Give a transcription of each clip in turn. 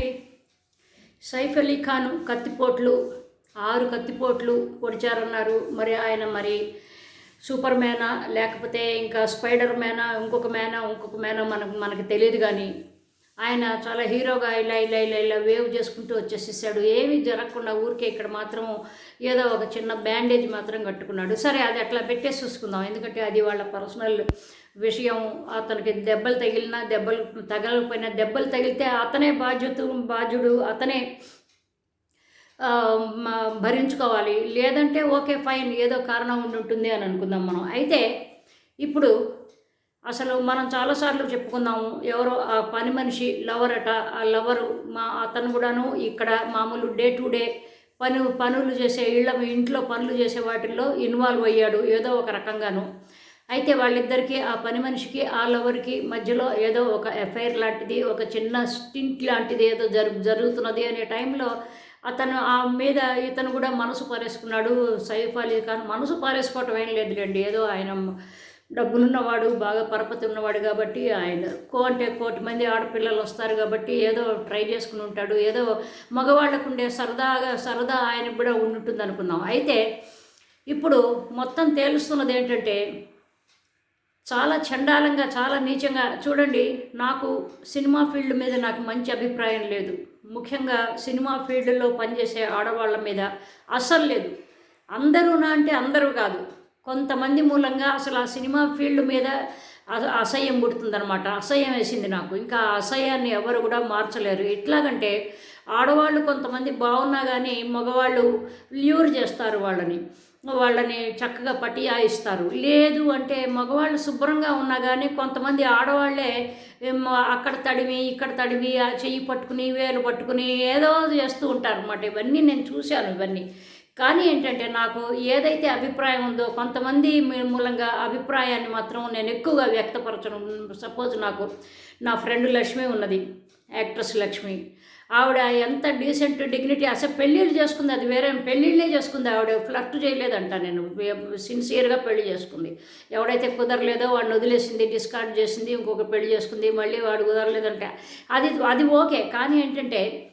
ఏంటి సైఫ్ అలీ ఖాన్ కత్తిపోట్లు ఆరు కత్తిపోట్లు పొడిచారన్నారు. మరి ఆయన మరి సూపర్ మ్యానా? లేకపోతే ఇంకా స్పైడర్ మ్యానా? ఇంకొక మ్యానా? ఇంకొక మ్యానా? మనకు మనకు తెలియదు కానీ ఆయన చాలా హీరోగా ఇలా ఇలా ఇలా ఇలా వేవ్ చేసుకుంటూ వచ్చేసేసాడు. ఏమీ జరగకుండా ఊరికే ఇక్కడ మాత్రం ఏదో ఒక చిన్న బ్యాండేజ్ మాత్రం కట్టుకున్నాడు. సరే అది అట్లా పెట్టేసి చూసుకుందాం. ఎందుకంటే అది వాళ్ళ పర్సనల్ విషయం. అతనికి దెబ్బలు తగిలినా దెబ్బలు తగలకపోయినా దెబ్బలు తగిలితే అతనే బాధ్యత బాధ్యుడు అతనే భరించుకోవాలి. లేదంటే ఓకే ఫైన్ ఏదో కారణం ఉండి ఉంటుంది అని అనుకుందాం మనం. అయితే ఇప్పుడు అసలు మనం చాలాసార్లు చెప్పుకుందాము ఎవరో ఆ పని మనిషి లవర్ అట ఆ లవరు మా అతను కూడాను ఇక్కడ మామూలు డే టు డే పని పనులు చేసే ఇళ్ళ ఇంట్లో పనులు చేసే వాటిల్లో ఇన్వాల్వ్ అయ్యాడు ఏదో ఒక రకంగాను. అయితే వాళ్ళిద్దరికీ ఆ పని మనిషికి ఆ లవర్కి మధ్యలో ఏదో ఒక ఎఫ్ఐఆర్ లాంటిది ఒక చిన్న స్టింట్ లాంటిది ఏదో జరు జరుగుతున్నది అనే టైంలో అతను ఆ మీద ఇతను కూడా మనసు పారేసుకున్నాడు సైఫ్ అలీ ఖాన్. మనసు పారేసుకోవటం ఏం లేదులేండి ఏదో ఆయన డబ్బులున్నవాడు బాగా పరపతి ఉన్నవాడు కాబట్టి ఆయన కో అంటే కోటి మంది ఆడపిల్లలు వస్తారు కాబట్టి ఏదో ట్రై చేసుకుని ఉంటాడు. ఏదో మగవాళ్ళకు ఉండే సరదాగా సరదా ఆయన కూడా ఉండుంటుంది అనుకుందాం అయితే ఇప్పుడు మొత్తం తేలుస్తున్నది ఏంటంటే చాలా చండాలంగా చాలా నీచంగా చూడండి నాకు సినిమా ఫీల్డ్ మీద నాకు మంచి అభిప్రాయం లేదు. ముఖ్యంగా సినిమా ఫీల్డ్లో పనిచేసే ఆడవాళ్ళ మీద అస్సలు లేదు. అందరూనా అంటే అందరూ కాదు. కొంతమంది మూలంగా అసలు ఆ సినిమా ఫీల్డ్ మీద అస- అసహ్యం పుడుతుందనమాట అసహ్యం వేసింది నాకు. ఇంకా అసహ్యాన్ని ఎవరు కూడా మార్చలేరు. ఎట్లాగంటే ఆడవాళ్ళు కొంతమంది బాగున్నా కానీ మగవాళ్ళు ల్యూర్ చేస్తారు వాళ్ళని. వాళ్ళని చక్కగా పటియాయిస్తారు. లేదు అంటే మగవాళ్ళు శుభ్రంగా ఉన్నా కానీ కొంతమంది ఆడవాళ్ళే అక్కడ తడివి ఇక్కడ తడివి ఆ చెయ్యి పట్టుకుని వేలు పట్టుకుని ఏదో చేస్తూ ఉంటారు అన్నమాట ఇవన్నీ నేను చూశాను ఇవన్నీ. కానీ ఏంటంటే నాకు ఏదైతే అభిప్రాయం ఉందో కొంతమంది మీ- మూలంగా అభిప్రాయాన్ని మాత్రం నేను ఎక్కువగా వ్యక్తపరచను. సపోజ్ నాకు నా ఫ్రెండ్ లక్ష్మి ఉన్నది యాక్ట్రెస్ లక్ష్మి. ఆవిడ ఎంత డీసెంట్ డిగ్నిటీ అసలు పెళ్ళిళ్ళు చేసుకుంది అది వేరే పెళ్ళిళ్ళే చేసుకుంది ఆవిడ ఫ్లర్ట్ చేయలేదంట నేను. సిన్సియర్గా పెళ్ళి చేసుకుంది. ఎవడైతే కుదరలేదో వాడిని వదిలేసింది డిస్కార్డ్ చేసింది ఇంకొక పెళ్ళి చేసుకుంది మళ్ళీ వాడు కుదరలేదంట. అది అది ఓకే. కానీ ఏంటంటే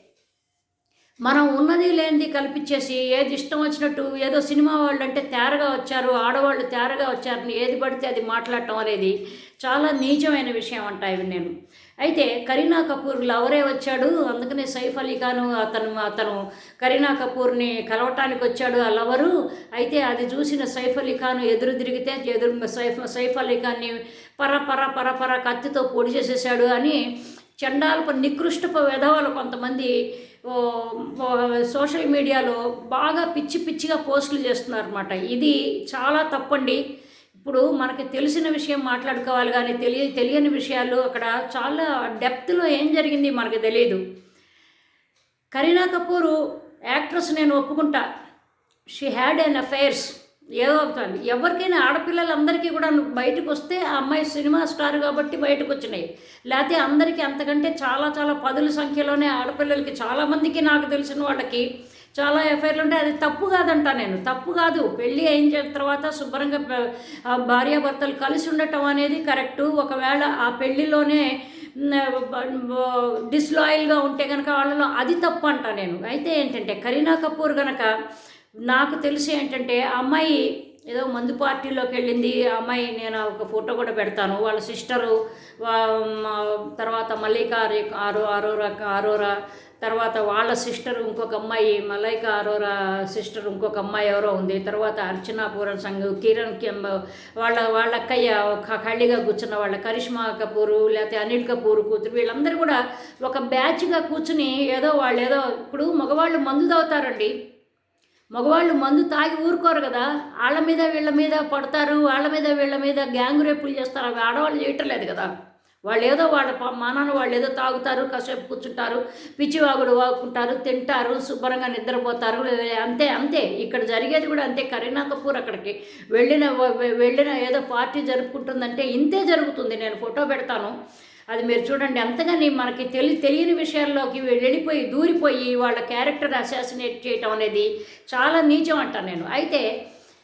మనం ఉన్నది లేనిది కల్పించేసి ఏది ఇష్టం వచ్చినట్టు ఏదో సినిమా వాళ్ళు అంటే తేరగా వచ్చారు ఆడవాళ్ళు తేరగా వచ్చారని ఏది పడితే అది మాట్లాడటం అనేది చాలా నీచమైన విషయం అంట ఇవి నేను. అయితే కరీనా కపూర్ లవరే వచ్చాడు. అందుకనే సైఫ్ అలీ ఖాన్ అతను అతను కరీనా కపూర్ని కలవటానికి వచ్చాడు ఆ లవరు. అయితే అది చూసిన సైఫ్ అలీ ఖాన్ ఎదురు తిరిగితే ఎదురు సైఫ్ సైఫ్ అలీ ఖాన్ని పర పర పర పర కత్తితో పొడి చేసేసాడు అని చండాలపు నికృష్టపు విధవాలు కొంతమంది సోషల్ మీడియాలో బాగా పిచ్చి పిచ్చిగా పోస్టులు చేస్తున్నారన్నమాట. ఇది చాలా తప్పండి. ఇప్పుడు మనకి తెలిసిన విషయం మాట్లాడుకోవాలి కానీ తెలియ తెలియని విషయాలు అక్కడ చాలా డెప్త్లో ఏం జరిగింది మనకు తెలియదు కరీనా కపూర్ యాక్ట్రెస్ నేను ఒప్పుకుంటా. షీ హ్యాడ్ అన్ అఫైర్స్ ఏదో అవుతుంది ఎవరికైనా ఆడపిల్లలందరికీ కూడా బయటకు వస్తే ఆ అమ్మాయి సినిమా స్టార్ కాబట్టి బయటకు వచ్చినాయి. లేకపోతే అందరికీ అంతకంటే చాలా చాలా పదుల సంఖ్యలోనే ఆడపిల్లలకి చాలామందికి నాకు తెలిసిన వాళ్ళకి చాలా ఎఫ్ఐఆర్లు ఉంటాయి అది తప్పు కాదంట నేను. తప్పు కాదు. పెళ్ళి అయిన తర్వాత శుభ్రంగా ఆ భార్యాభర్తలు కలిసి ఉండటం అనేది కరెక్టు. ఒకవేళ ఆ పెళ్ళిలోనే డిస్లాయల్గా ఉంటే కనుక వాళ్ళలో అది తప్పు అంట నేను. అయితే ఏంటంటే కరీనా కపూర్ కనుక నాకు తెలిసి ఏంటంటే అమ్మాయి ఏదో మందు పార్టీలోకి వెళ్ళింది. అమ్మాయి నేను ఒక ఫోటో కూడా పెడతాను. వాళ్ళ సిస్టరు తర్వాత మల్లికా ఆరో అరోరా ఆరోరా తర్వాత వాళ్ళ సిస్టర్ ఇంకొక అమ్మాయి మలైక అరోరా సిస్టర్ ఇంకొక అమ్మాయి ఎవరో ఉంది. తర్వాత అర్చనా పూరన్ సంఘ్ కిరణ్ కెంబ వాళ్ళ వాళ్ళ అక్కయ్య ఖాళీగా కూర్చున్న వాళ్ళ కరిష్మా కపూర్ లేకపోతే అనిల్ కపూర్ కూతురు వీళ్ళందరూ కూడా ఒక బ్యాచ్గా కూర్చుని ఏదో వాళ్ళు ఏదో ఇప్పుడు మగవాళ్ళు మందు తాగుతారండి. మగవాళ్ళు మందు తాగి ఊరుకోరు కదా. వాళ్ళ మీద వీళ్ళ మీద పడతారు వాళ్ళ మీద వీళ్ళ మీద గ్యాంగ్ రేపులు చేస్తారు. అవి ఆడవాళ్ళు చేయటలేదు కదా. వాళ్ళు ఏదో వాళ్ళ ప- వాళ్ళు ఏదో తాగుతారు కాసేపు కూర్చుంటారు పిచ్చివాగుడు వాగుకుంటారు తింటారు శుభ్రంగా నిద్రపోతారు అంతే అంతే. ఇక్కడ జరిగేది కూడా అంతే. కరీనా కపూర్ అక్కడికి వెళ్ళిన వెళ్ళిన ఏదో పార్టీ జరుపుకుంటుందంటే ఇంతే జరుగుతుంది. నేను ఫోటో పెడతాను. అది మీరు చూడండి అంతగాని మనకి తెలి తెలియని విషయాల్లోకి వెళ్ళిపోయి దూరిపోయి వాళ్ళ క్యారెక్టర్ అసాసినేట్ చేయటం అనేది చాలా నీచం అంటాను నేను. అయితే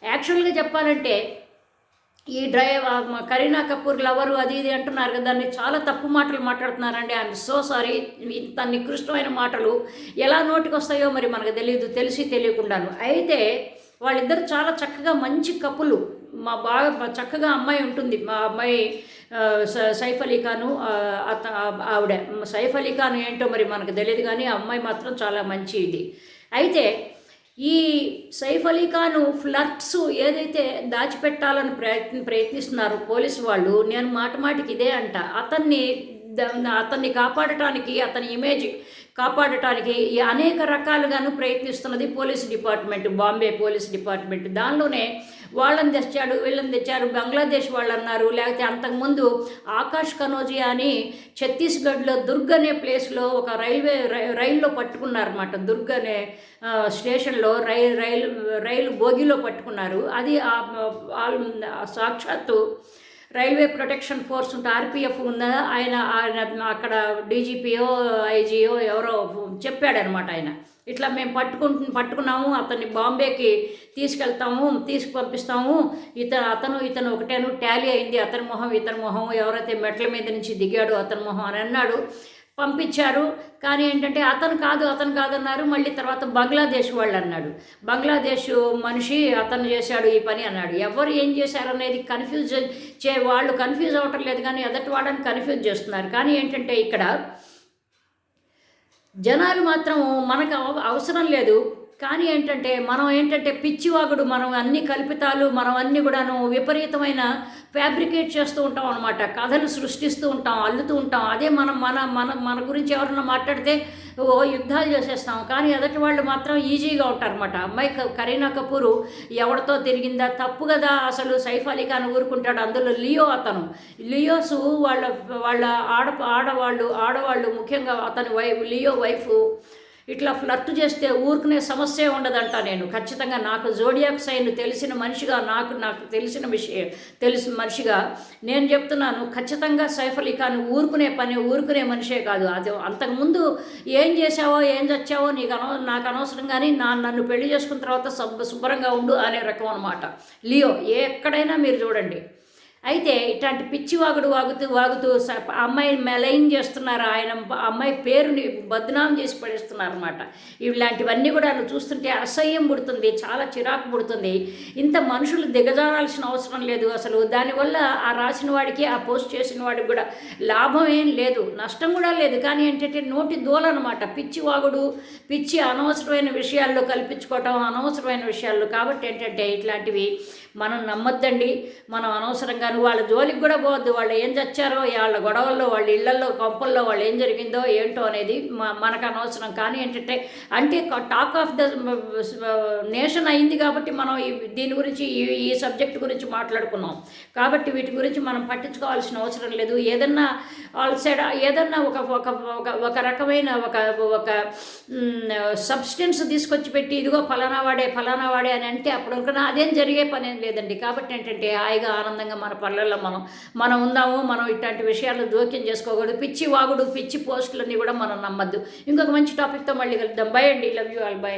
యాక్చువల్గా చెప్పాలంటే ఈ డ్రైవ్ కరీనా కపూర్ లవరు అది ఇది అంటున్నారు కదా దాన్ని చాలా తప్పు మాటలు మాట్లాడుతున్నారండి. ఐఎమ్ సో సారీ ఇంత నికృష్టమైన మాటలు ఎలా నోటికి వస్తాయో మరి మనకు తెలియదు తెలిసి తెలియకుండాను. అయితే వాళ్ళిద్దరు చాలా చక్కగా మంచి కపులు. మా బాగా చక్కగా అమ్మాయి ఉంటుంది. మా అమ్మాయి సైఫ్ అలీ ఖాను అత ఆవిడ. సైఫ్ అలీ ఖాన్ ఏంటో మరి మనకు తెలియదు కానీ ఆ అమ్మాయి మాత్రం చాలా మంచి ఇది. అయితే ఈ సైఫ్ అలీ ఖాను ఫ్లర్ట్స్ ఏదైతే దాచిపెట్టాలని ప్రయత్ని ప్రయత్నిస్తున్నారో పోలీసు వాళ్ళు నేను మాట మాటికి ఇదే అంట. అతన్ని అతన్ని కాపాడటానికి అతని ఇమేజ్ కాపాడటానికి ఈ అనేక రకాలుగాను ప్రయత్నిస్తున్నది police department Bombay police department. దానిలోనే వాళ్ళని తెచ్చాడు వీళ్ళని తెచ్చారు బంగ్లాదేశ్ వాళ్ళు అన్నారు లేకపోతే అంతకుముందు ఆకాష్ కనోజియా అని ఛత్తీస్గఢ్లో దుర్గ్ అనే ప్లేస్లో ఒక రైల్వే రై- రైల్లో పట్టుకున్నారన్నమాట. దుర్గ్ అనే స్టేషన్లో రైలు రైలు రైలు బోగిలో పట్టుకున్నారు. అది ఆ- సాక్షాత్తు రైల్వే ప్రొటెక్షన్ ఫోర్స్ ఉంటే ఆర్పిఎఫ్ ఉందా? ఆయన ఆయన అక్కడ డీజీపీఓ ఐజీఓ ఎవరో చెప్పాడనమాట ఆయన. ఇట్లా మేము పట్టుకుంటు పట్టుకున్నాము అతన్ని బాంబేకి తీసుకెళ్తాము తీసుకు పంపిస్తాము ఇతను అతను ఇతను ఒకటేను టాలీ అయింది. అతని మొహం ఇతని మొహం ఎవరైతే మెట్ల మీద నుంచి దిగాడో అతని మొహం అని అన్నాడు. పంపించారు. కానీ ఏంటంటే అతను కాదు అతను కాదన్నారు. మళ్ళీ తర్వాత బంగ్లాదేశ్ వాళ్ళు అన్నాడు. బంగ్లాదేశ్ మనిషి అతను చేశాడు ఈ పని అన్నాడు. ఎవరు ఏం చేశారు అనేది కన్ఫ్యూజ్ చే వాళ్ళు కన్ఫ్యూజ్ అవ్వటం లేదు కానీ ఎదటి వాళ్ళని కన్ఫ్యూజ్ చేస్తున్నారు. కానీ ఏంటంటే ఇక్కడ జనాలు మాత్రం మనకు అవ- అవసరం లేదు. కానీ ఏంటంటే మనం ఏంటంటే పిచ్చివాగుడు మనం అన్ని కల్పితాలు మనం అన్ని కూడాను విపరీతమైన ఫ్యాబ్రికేట్ చేస్తూ ఉంటాం అనమాట కథలు సృష్టిస్తూ ఉంటాం అల్లుతూ ఉంటాం. అదే మనం మన మన మన గురించి ఎవరన్నా మాట్లాడితే ఓ యుద్ధాలు చేసేస్తాం. కానీ ఎదటి వాళ్ళు మాత్రం ఈజీగా ఉంటారనమాట అమ్మాయి క- కరీనా కపూరు ఎవరితో తిరిగిందా? తప్పు కదా అసలు సైఫ్ అలీ ఖాన్ ఊరుకుంటాడు. అందులో లియో అతను. లియోస్ వాళ్ళ వాళ్ళ ఆడ ఆడవాళ్ళు ఆడవాళ్ళు ముఖ్యంగా అతని వైఫ్ లియో వైఫ్ ఇట్లా ఫ్లర్ట్ చేస్తే ఊరుకునే సమస్య ఉండదంట నేను. ఖచ్చితంగా నాకు జోడియాక్ సైన్ తెలిసిన మనిషిగా నాకు నాకు తెలిసిన విషయం తెలిసిన మనిషిగా నేను చెప్తున్నాను ఖచ్చితంగా సైఫ్ అలీ ఖాన్ ఊరుకునే పని ఊరుకునే మనిషే కాదు. అది అంతకుముందు ఏం చేసావో ఏం చచ్చావో నీకు అనవ నాకు అనవసరం కానీ నా నన్ను పెళ్ళి చేసుకున్న తర్వాత శుభ్ర శుభ్రంగా ఉండు అనే రకం అనమాట లియో ఎక్కడైనా మీరు చూడండి. అయితే ఇట్లాంటి పిచ్చి వాగుడు వాగుతూ వాగుతూ అమ్మాయిని మెలైన్ చేస్తున్నారు. ఆయన అమ్మాయి పేరుని బద్నాం చేసి పడేస్తున్నారు అనమాట ఇలాంటివన్నీ కూడా నువ్వు చూస్తుంటే అసహ్యం పుడుతుంది చాలా చిరాకు పుడుతుంది. ఇంత మనుషులు దిగజారాల్సిన అవసరం లేదు అసలు. దానివల్ల ఆ రాసిన వాడికి ఆ పోస్ట్ చేసిన వాడికి కూడా లాభం ఏం లేదు నష్టం కూడా లేదు. కానీ ఏంటంటే నోటి దూలనమాట పిచ్చి వాగుడు పిచ్చి అనవసరమైన విషయాల్లో కల్పించుకోవటం అనవసరమైన విషయాల్లో. కాబట్టి ఏంటంటే ఇట్లాంటివి మనం నమ్మొద్దండి. మనం అనవసరంగా వాళ్ళ జోలికి కూడా పోవద్దు. వాళ్ళు ఏం చచ్చారో వాళ్ళ గొడవల్లో వాళ్ళ ఇళ్ళలో కొంపల్లో వాళ్ళు ఏం జరిగిందో ఏంటో అనేది మనకు అనవసరం. కానీ ఏంటంటే అంటే టాక్ ఆఫ్ ద నేషన్ అయింది కాబట్టి మనం దీని గురించి ఈ ఈ సబ్జెక్ట్ గురించి మాట్లాడుకున్నాం. కాబట్టి వీటి గురించి మనం పట్టించుకోవాల్సిన అవసరం లేదు. ఏదన్నా ఆల్ సైడ్ ఏదన్నా ఒక ఒక ఒక ఒక రకమైన ఒక ఒక సబ్స్టెన్స్ తీసుకొచ్చి పెట్టి ఇదిగో ఫలానా వాడే ఫలానా వాడే అని అంటే అప్పుడు అనుకున్నా అదేం జరిగే పని ఏం లేదండి. కాబట్టి ఏంటంటే హాయిగా ఆనందంగా మన పనులలో మనం మనం ఉందాము మనం ఇట్లాంటి విషయాలు జోక్యం చేసుకోకూడదు. పిచ్చి వాగుడు పిచ్చి పోస్టులన్నీ కూడా మనం నమ్మద్దు. ఇంకొక మంచి టాపిక్తో మళ్ళీ కలుద్దాం. బై అండి. Love you all by